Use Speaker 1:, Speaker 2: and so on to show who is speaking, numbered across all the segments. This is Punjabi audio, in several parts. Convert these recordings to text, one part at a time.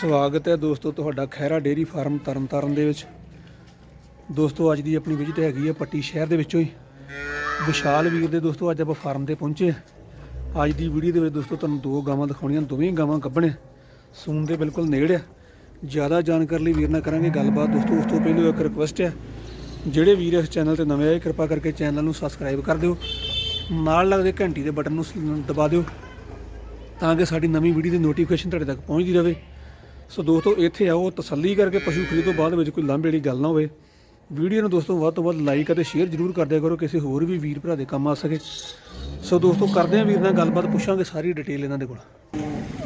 Speaker 1: ਸਵਾਗਤ ਹੈ ਦੋਸਤੋ ਤੁਹਾਡਾ ਖੈਰਾ ਡੇਰੀ ਫਾਰਮ ਤਰਨਤਾਰਨ ਦੇ ਵਿੱਚ। ਦੋਸਤੋ ਅੱਜ ਦੀ ਆਪਣੀ ਵਿਜ਼ਿਟ ਹੈਗੀ ਹੈ ਪੱਟੀ ਸ਼ਹਿਰ ਦੇ ਵਿੱਚੋਂ ਹੀ। ਵਿਸ਼ਾਲ ਵੀਰ ਦੇ ਦੋਸਤੋ ਅੱਜ ਆਪਾਂ ਫਾਰਮ ਤੇ ਪਹੁੰਚੇ ਹਾਂ। ਅੱਜ ਦੀ ਵੀਡੀਓ ਦੇ ਵਿੱਚ ਦੋਸਤੋ ਤੁਹਾਨੂੰ ਦੋ ਗਾਵਾਂ ਦਿਖਾਉਣੀਆਂ, ਦੋਵੇਂ ਗਾਵਾਂ ਗੱਭਣੇ। ਸੂਨ ਦੇ ਬਿਲਕੁਲ ਨੇੜੇ ਆ। ਜ਼ਿਆਦਾ ਜਾਣਕਾਰੀ ਲਈ ਵੀਰ ਨਾਲ ਕਰਾਂਗੇ ਗੱਲਬਾਤ। ਦੋਸਤੋ ਉਸ ਤੋਂ ਪਹਿਲਾਂ ਇੱਕ ਰਿਕੁਐਸਟ ਹੈ, ਜਿਹੜੇ ਵੀਰ ਇਸ ਚੈਨਲ ਤੇ ਨਵੇਂ ਆਏ, ਕਿਰਪਾ ਕਰਕੇ ਚੈਨਲ ਨੂੰ ਸਬਸਕ੍ਰਾਈਬ ਕਰ ਦਿਓ। ਨਾਲ ਲੱਗਦੇ ਘੰਟੀ ਦੇ ਬਟਨ ਨੂੰ ਦਬਾ ਦਿਓ, ਤਾਂ ਕਿ ਸਾਡੀ ਨਵੀਂ ਵੀਡੀਓ ਦੀ ਨੋਟੀਫਿਕੇਸ਼ਨ ਤੁਹਾਡੇ ਤੱਕ ਪਹੁੰਚਦੀ ਰਹੇ। ਸੋ ਦੋਸਤੋ ਇੱਥੇ ਆਓ ਤਸੱਲੀ ਕਰਕੇ ਪਸ਼ੂ ਖਰੀਦੋ ਬਾਅਦ ਵਿੱਚ ਕੋਈ ਲਾਂਭੇ ਵਾਲੀ ਗੱਲ ਨਾ ਹੋਵੇ। ਵੀਡੀਓ ਨੂੰ ਦੋਸਤੋ ਵੱਧ ਤੋਂ ਵੱਧ ਲਾਈਕ ਅਤੇ ਸ਼ੇਅਰ ਜ਼ਰੂਰ ਕਰ ਦਿਆ ਕਰੋ ਕਿਸੇ ਹੋਰ ਵੀ ਵੀਰ ਭਰਾ ਦੇ ਕੰਮ ਆ ਸਕੇ। ਸੋ ਦੋਸਤੋ ਕਰਦੇ ਹਾਂ ਵੀਰ ਨਾਲ ਗੱਲਬਾਤ ਪੁੱਛਾਂਗੇ ਸਾਰੀ ਡਿਟੇਲ ਇਹਨਾਂ ਦੇ ਕੋਲ।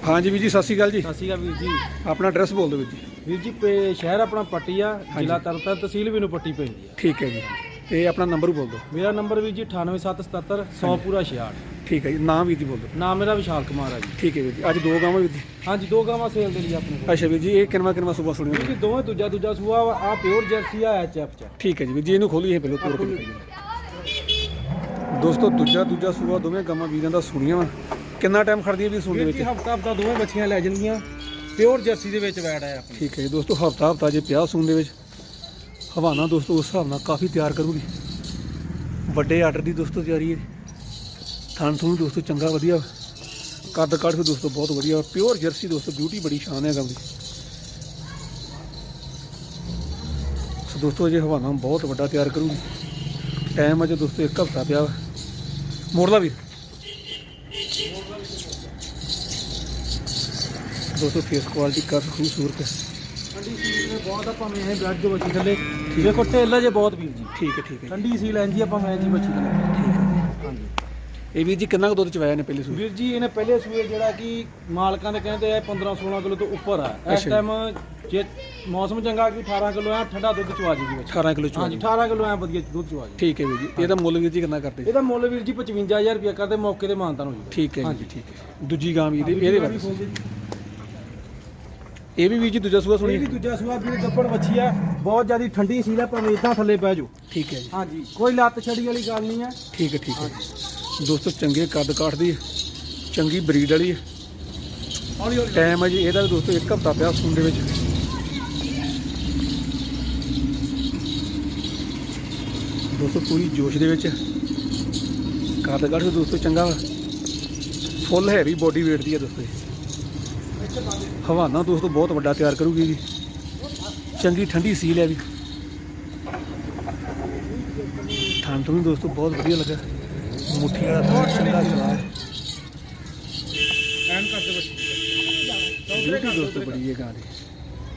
Speaker 1: ਹਾਂਜੀ ਵੀਰ ਜੀ ਸਤਿ ਸ਼੍ਰੀ ਅਕਾਲ ਜੀ।
Speaker 2: ਸਤਿ ਸ਼੍ਰੀ ਅਕਾਲ ਵੀਰ ਜੀ।
Speaker 1: ਆਪਣਾ ਐਡਰੈਸ ਬੋਲ ਦਿਓ ਵੀਰ ਜੀ।
Speaker 2: ਵੀਰ ਜੀ ਪੇ- ਸ਼ਹਿਰ ਆਪਣਾ ਪੱਟੀ ਆ ਜ਼ਿਲ੍ਹਾ ਤਰਨਤਾਰਨ ਤਹਿਸੀਲ ਵੀ ਨੂੰ ਪੱਟੀ ਪੈਂਦੀ ਆ।
Speaker 1: ਠੀਕ ਹੈ ਜੀ। ਤੇ ਆਪਣਾ ਨੰਬਰ ਵੀ ਬੋਲ ਦਿਓ।
Speaker 2: ਮੇਰਾ ਨੰਬਰ ਵੀਰ ਜੀ 98777 100 ਪੂਰਾ 66
Speaker 1: ਠੀਕ ਹੈ ਜੀ ਨਾਮ ਵੀਰ ਜੀ ਬੋਲ।
Speaker 2: ਨਾਮ ਮੇਰਾ ਵਿਸ਼ਾਲ ਕੁਮਾਰ ਆ ਜੀ।
Speaker 1: ਠੀਕ ਹੈ ਵੀਰ ਜੀ ਅੱਜ ਦੋ ਗਾਵਾਂ ਵੀਰ ਜੀ।
Speaker 2: ਹਾਂਜੀ ਦੋ ਗਾਵਾਂ ਸੇਲ ਦੇ ਲਈ ਆਪਣੇ ਕੋਲ।
Speaker 1: ਅੱਛਾ ਵੀਰ ਜੀ ਇਹ ਕਿੰਨਵਾ ਕਿੰਨਵਾ ਸੁਬਾ
Speaker 2: ਵੀਰ
Speaker 1: ਸੁਣੀਆਂ
Speaker 2: ਜੀ ਦੋਵੇਂ ਦੂਜਾ ਦੂਜਾ ਸੂਆ ਆ ਪਿਓਰ ਜਰਸੀ ਆ ਐਚਐਫ ਚ।
Speaker 1: ਠੀਕ ਹੈ ਜੀ ਵੀਰ ਜੀ ਇਹਨੂੰ ਖੋਲੀਏ ਪਹਿਲਾਂ ਤੋੜ ਕੇ। ਦੋਸਤੋ ਦੂਜਾ ਦੂਜਾ ਸੂਆ ਦੋਵੇਂ ਗਾਵਾਂ ਵੀਰਾਂ ਦਾ ਸੁਣੀਆਂ ਵਾ। ਕਿੰਨਾ ਟਾਈਮ ਖੜਦੀ ਹੈ ਵੀ ਸੁਣ ਦੇ ਵਿੱਚ?
Speaker 2: ਹਫਤਾ ਹਫਤਾ ਦੋਵੇਂ ਬੱਚੀਆਂ ਲੈ ਜਾਣਗੀਆਂ। ਪਿਓਰ ਜਰਸੀ ਦੇ ਵਿੱਚ ਬੈਠ ਆ ਆਪਣੀ।
Speaker 1: ਠੀਕ ਹੈ ਜੀ ਦੋਸਤੋ ਹਫਤਾ ਹਫਤਾ ਜੇ ਪਿਆ ਸੂਣ ਦੇ ਵਿੱਚ ਹਵਾਨਾ ਦੋਸਤੋ ਉਸ ਹਿਸਾਬ ਨਾਲ ਕਾਫੀ ਤਿਆਰ ਕਰੂਗੀ। ਵੱਡੇ ਆਰਡਰ ਦੀ ਦੋਸਤੋ ਤਿਆਰੀ ਹੈ ਥਾਂ ਥੂੰ ਦੋਸਤੋ ਚੰਗਾ ਵਧੀਆ। ਕੱਦ ਕੱਦ ਵੀ ਦੋਸਤੋ ਬਹੁਤ ਵਧੀਆ। ਪਿਓਰ ਜਰਸੀ ਦੋਸਤੋ ਬਿਊਟੀ ਬੜੀ ਸ਼ਾਨ ਹੈ ਗਾਂ ਦੀ ਸੋ ਦੋਸਤੋ ਜੇ ਹਵਾਨਾ ਬਹੁਤ ਵੱਡਾ ਤਿਆਰ ਕਰੂਗੀ। ਟਾਈਮ ਅਜੇ ਦੋਸਤੋ ਇੱਕ ਹਫਤਾ ਪਿਆ ਵਾ। ਮੋੜਲਾ ਵੀ ਦੋਸਤੋ ਫੇਸ ਕੁਆਲਿਟੀ ਕਾਫੀ ਖੂਬਸੂਰਤ ਹੈ।
Speaker 2: ਠੰਡੀ ਸੀਲ ਨੇ ਬਹੁਤ ਆਪਾਂ ਮੈਂ ਇਹ ਬੈਠ ਜੋ ਬੱਚੀ ਥੱਲੇ। ਦੇਖੋ ਢਿੱਲ ਜੇ ਬਹੁਤ ਵੀਰ ਜੀ।
Speaker 1: ਠੀਕ ਹੈ ਠੀਕ ਹੈ।
Speaker 2: ਠੰਡੀ ਸੀਲ ਐਂ ਜੀ ਆਪਾਂ ਮੈਂ ਜੀ ਬੱਚੀ ਥੱਲੇ।
Speaker 1: ਠੀਕ ਹੈ।
Speaker 2: ਹਾਂਜੀ।
Speaker 1: ਇਹ ਵੀਰ ਜੀ ਕਿੰਨਾ ਕੁ ਦੁੱਧ ਚਵਾਇਆ ਨੇ ਪਹਿਲੇ ਸੂਏ?
Speaker 2: ਵੀਰ ਜੀ ਇਹਨੇ ਪਹਿਲੇ ਸੂਏ ਜਿਹੜਾ ਕਿ ਮਾਲਕਾਂ ਦੇ ਕਹਿੰਦੇ ਆ 15 16 ਕਿਲੋ ਤੋਂ ਉੱਪਰ ਆ। ਇਸ
Speaker 1: ਜੀ।
Speaker 2: ਟਾਈਮ ਜੇ ਮੌਸਮ ਚੰਗਾ ਕਿ 18 ਕਿਲੋ ਆ ਠੰਡਾ ਦੁੱਧ ਚਵਾ ਜੂਗੀ ਬੱਚਾ
Speaker 1: 18 ਕਿਲੋ
Speaker 2: ਹਾਂਜੀ
Speaker 1: ਚਵਾਇਆ
Speaker 2: 18 ਕਿਲੋ ਆ ਵਧੀਆ ਦੁੱਧ ਚਵਾ ਜੀ
Speaker 1: ਠੀਕ ਹੈ ਵੀਰ ਜੀ। ਇਹਦਾ ਮੁੱਲ ਵੀਰ ਜੀ ਕਿੰਨਾ ਕਰਦੇ?
Speaker 2: ਇਹਦਾ ਮੁੱਲ ਵੀਰ ਜੀ 55000 ਰੁਪਏ ਕਰਦੇ ਮੌਕੇ ਤੇ ਮਾਨਤਾਨ ਹੋ ਜੂਗਾ
Speaker 1: ਠੀਕ ਹੈ
Speaker 2: ਹਾਂਜੀ।
Speaker 1: ਜੀ ਠੀਕ ਹੈ ਦੂਜੀ ਗਾਂ ਵੀ ਇਹਦੇ ਇਹਦੇ ਬਾਰੇ ਇਹ ਵੀ ਵੀਰ ਜੀ ਦੂਜਾ ਸੂਆ
Speaker 2: ਇਹ
Speaker 1: ਸੁਣੀ
Speaker 2: ਵੀ ਦੂਜਾ ਸੂਆ ਵੀਰ ਗੱਪੜ ਬੱਚੀ ਆ। ਬਹੁਤ ਜ਼ਿਆਦੀ ਠੰਡੀ ਸੀ ਨਾ ਭਾਵੇਂ ਇਦਾਂ ਥੱਲੇ ਪੈ ਜਾਓ।
Speaker 1: ਠੀਕ ਹੈ ਜੀ।
Speaker 2: ਹਾਂਜੀ ਕੋਈ ਲੱਤ ਛੜੀ ਵਾਲੀ ਗੱਲ ਨਹੀਂ ਆ
Speaker 1: ਠੀਕ ਹੈ ਠੀਕ ਹੈ। ਦੋਸਤੋ, ਚੰਗੇ ਕੱਦ ਕਾਠ ਦੀ, ਚੰਗੀ ਬਰੀਡ ਵਾਲੀ।
Speaker 2: ਹੌਲੀ ਹੌਲੀ
Speaker 1: ਟਾਈਮ ਹੈ ਜੀ, ਇਹਦਾ ਵੀ ਦੋਸਤੋ, ਇੱਕ ਹਫਤਾ ਪਿਆ ਸੂਣ ਦੇ ਵਿੱਚ। ਦੋਸਤੋ, ਪੂਰੀ ਜੋਸ਼ ਦੇ ਵਿੱਚ। ਹੈ। ਕੱਦ ਕਾਠ ਵੀ ਦੋਸਤੋ, ਚੰਗਾ ਫੁੱਲ ਹੈਵੀ ਬੋਡੀ weight ਦੀ ਹੈ ਦੋਸਤੋ ਇਹ। ਹਵਾਨਾ ਦੋਸਤੋ, ਬਹੁਤ ਵੱਡਾ ਤਿਆਰ ਕਰੂਗੀ ਜੀ। ਚੰਗੀ ਠੰਡੀ ਸੀਲ ਹੈ ਵੀ। ਠੰਡ ਤੋਂ ਵੀ ਦੋਸਤੋ, ਬਹੁਤ ਵਧੀਆ ਲੱਗਾ। ਮੁੱਠੀ ਵਾਲਾ ਬਹੁਤ ਚੰਗਾ ਚਲਾ
Speaker 2: ਐਨ ਕਰਦੇ ਬੱਚੀ।
Speaker 1: ਬਿਊਟੀ ਦੋਸਤੋ ਬੜੀ ਹੈ ਗਾਂ ਦੀ।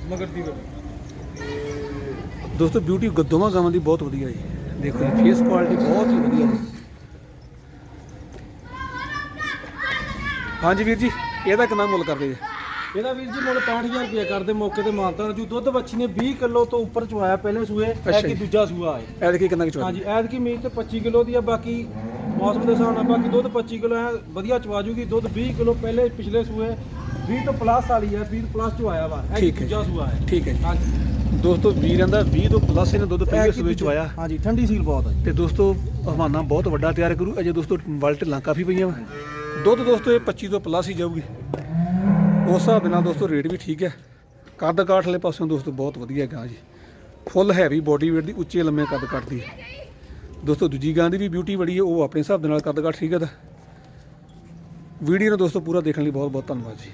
Speaker 2: ਮਗਰ ਦੀ
Speaker 1: ਦੋਸਤੋ ਬਿਊਟੀ ਦੋਵਾਂ ਗਾਵਾਂ ਦੀ ਬਹੁਤ ਵਧੀਆ ਜੀ। ਦੇਖੋ ਜੀ ਫੇਸ ਕੁਆਲਿਟੀ ਬਹੁਤ ਹੀ ਵਧੀਆ ਹੈ ਹਾਂਜੀ ਵੀਰ ਜੀ ਇਹਦਾ ਕਿੰਨਾ ਮੁੱਲ ਕਰਦੇ ਜੀ?
Speaker 2: ਇਹਦਾ ਵੀਰ ਜੀ ਮੁੱਲ 65000 ਰੁਪਏ ਕਰਦੇ ਮੌਕੇ ਤੇ ਮਾਨਤਾ ਜੂ ਦੁੱਧ ਬੱਚੀ ਨੇ 20 ਕਿਲੋ ਤੋਂ ਉੱਪਰ ਚੁਆਇਆ ਪਹਿਲੇ ਸੂਏ
Speaker 1: ਅੱਛਾ
Speaker 2: ਇਹ ਕਿ
Speaker 1: ਜੀ।
Speaker 2: ਦੂਜਾ ਸੂਆ
Speaker 1: ਇਹ ਦੇਖੀ ਕਿੰਨਾ ਕਿ ਚਵਾ
Speaker 2: ਹਾਂਜੀ ਐਦ ਕੀ ਮੀਟ ਤੇ 25 ਕਿਲੋ ਦੀ ਆ ਬਾਕੀ ਮੌਸਮ ਦੇ ਹਿਸਾਬ ਨਾਲ ਬਾਕੀ ਦੁੱਧ 25 ਕਿਲੋ ਹੈ ਵਧੀਆ ਚਵਾ ਜੂਗੀ ਦੁੱਧ 20 ਕਿਲੋ ਪਹਿਲੇ ਪਿਛਲੇ ਸੂਏ 20 ਤੋਂ ਪਲੱਸ ਵਾਲੀ ਹੈ 20 ਪਲੱਸ ਚ ਆਇਆ ਵਾ ਇਹ
Speaker 1: ਠੀਕ ਹੈ
Speaker 2: ਦੂਜਾ ਸੂਆ ਹੈ।
Speaker 1: ਠੀਕ ਹੈ ਜੀ।
Speaker 2: ਹਾਂਜੀ।
Speaker 1: ਦੋਸਤੋ ਵੀਰਾਂ ਦਾ 20 ਤੋਂ ਪਲੱਸ ਇਹਨੇ ਦੁੱਧ ਪਹਿਲੇ ਸੂਏ
Speaker 2: ਦੂਜਾ-
Speaker 1: ਚਵਾਇਆ।
Speaker 2: ਹਾਂਜੀ ਠੰਡੀ ਸੀਲ ਬਹੁਤ ਜੀ।
Speaker 1: ਤੇ ਦੋਸਤੋ ਹਵਾਨਾ ਬਹੁਤ ਵੱਡਾ ਤਿਆਰ ਕਰੂ। ਅਜੇ ਦੋਸਤੋ ਵਲ ਢਿੱਲਾਂ ਕਾਫੀ ਪਈਆਂ ਵਾ। ਦੁੱਧ ਦੋਸਤੋ ਇਹ 25 ਤੋਂ ਪਲੱਸ ਹੀ ਜਾਊਗੀ। ਉਸ ਹਿਸਾਬ ਨਾਲ ਦੋਸਤੋ ਰੇਟ ਵੀ ਠੀਕ ਹੈ। ਕੱਦ ਕਾਠ ਵਾਲੇ ਪਾਸਿਓਂ ਦੋਸਤੋ ਬਹੁਤ ਵਧੀਆ ਗਾਂ ਜੀ। ਫੁੱਲ ਹੈਵੀ ਬੋਡੀ weight ਦੀ ਉੱਚੇ ਲੰਮੇ ਕੱਦ ਕੱਟਦੀ ਹੈ। ਦੋਸਤੋ, ਦੂਜੀ ਗਾਂ ਦੀ ਵੀ ਬਿਊਟੀ ਬੜੀ ਹੈ, ਉਹ ਆਪਣੇ ਹਿਸਾਬ ਦੇ ਨਾਲ ਕੱਦ ਕਾਠ ਠੀਕ ਹੈ ਦਾ ਵੀਡੀਓ ਨੂੰ ਦੋਸਤੋ, ਪੂਰਾ ਦੇਖਣ ਲਈ ਬਹੁਤ ਬਹੁਤ ਧੰਨਵਾਦ ਜੀ।